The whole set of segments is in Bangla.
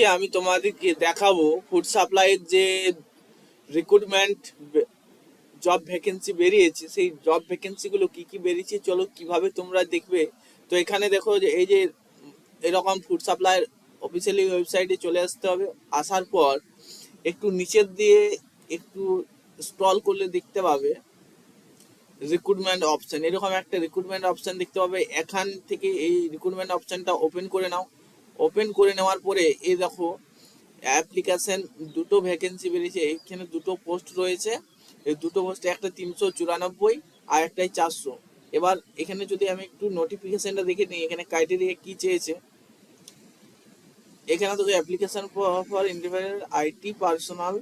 আজকে আমি তোমাদেরকে দেখাবো ফুড সাপ্লাইয়ের যে রিক্রুটমেন্ট জব ভ্যাকেন্সি বেরিয়েছে, সেই জব ভ্যাকেন্সিগুলো কি কি বেরিয়েছে চলো কীভাবে তোমরা দেখবে। তো এখানে দেখো যে এই যে এরকম ফুড সাপ্লাইয়ের অফিসিয়ালি ওয়েবসাইটে চলে আসতে হবে। আসার পর একটু নিচের দিয়ে একটু স্ক্রল করলে দেখতে পাবে রিক্রুটমেন্ট অপশন এরকম একটা রিক্রুটমেন্ট অপশন দেখতে পাবে। এখান থেকে এই রিক্রুটমেন্ট অপশনটা ওপেন করে নাও। ওপেন করে নেওয়ার পরে এই দেখো অ্যাপ্লিকেশন দুটো ভ্যাকেন্সি বেরিয়েছে, এখানে দুটো পোস্ট রয়েছে। এই দুটো পোস্টে একটা তিনশো চুরানব্বই আর একটাই চারশো। এবার এখানে যদি আমি একটু নোটিফিকেশনটা দেখে নিই, এখানে ক্রাইটেরিয়া কি চেয়েছে? এখানে তো application for independent IT personal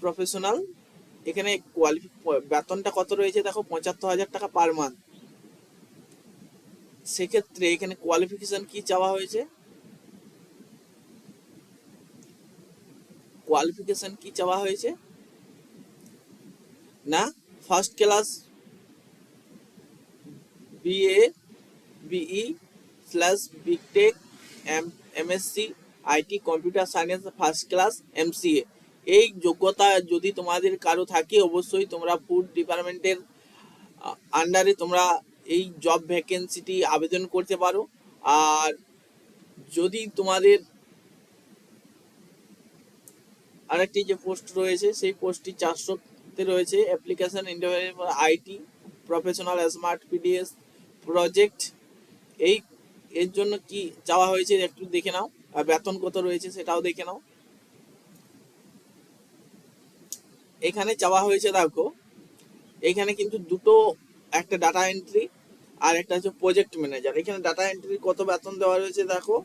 professional এখানে কোয়ালিফি বেতনটা কত রয়েছে? দেখো পঁচাত্তর হাজার টাকা পার মান্থ সেক্ষেত্রে এখানে কোয়ালিফিকেশন কি চাওয়া হয়েছে? কোয়ালিফিকেশন কি চাওয়া হয়েছে? না? First class BA BE slash BTech M MSc IT computer science first class MCA এই যোগ্যতা যদি তোমাদের কারও থাকে, অবশ্যই তোমরা ফুড ডিপার্টমেন্টের আন্ডারে তোমরা এই জব ভ্যাকেন্সিটি আবেদন করতে পারো। আর যদি তোমাদের আরেকটি যে পোস্ট রয়েছে, সেই পোস্টটি চারশোতে রয়েছে। Application interview IT professional smart PDS project এই, এর জন্য কি চাওয়া হয়েছে একটু দেখে নাও। আর বেতন কত রয়েছে সেটাও দেখে নাও। এখানে চাওয়া হয়েছে, দেখো, এখানে কিন্তু দুটো, একটা ডাটা এন্ট্রি আর একটা হচ্ছে প্রজেক্ট ম্যানেজার এখানে ডাটা এন্ট্রি কত বেতন দেওয়া রয়েছে, দেখো।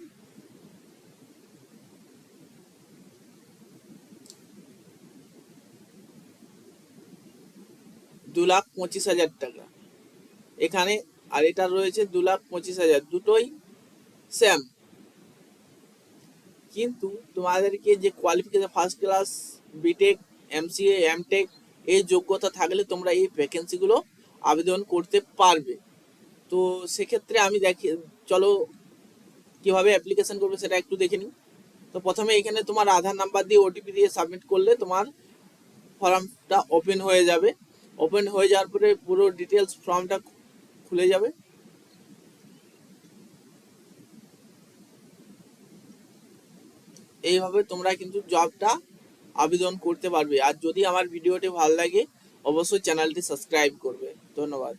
দু লাখ পঁচিশ হাজার টাকা। এখানে আর এটা রয়েছে দু লাখ পঁচিশ হাজার, দুটোই সেম কিন্তু তোমাদেরকে যে qualification first class BTech MCA MTech এই যোগ্যতা থাকলে তোমরা এই ভ্যাকেন্সিগুলো আবেদন করতে পারবে। তো সেক্ষেত্রে আমি দেখি, চলো কীভাবে অ্যাপ্লিকেশন করবে সেটা একটু দেখে নিই। তো প্রথমে এখানে তোমার আধার নাম্বার দিয়ে ওটিপি দিয়ে সাবমিট করলে তোমার ফর্মটা ওপেন হয়ে যাবে। ওপেন হয়ে যাওয়ার পরে পুরো ডিটেলস ফর্মটা খুলে যাবে। এইভাবে তোমরা কিন্তু জবটা আবেদন করতে পারবে। আর যদি আমার ভিডিওটি ভালো লাগে, অবশ্যই চ্যানেলটি সাবস্ক্রাইব করবে। ধন্যবাদ।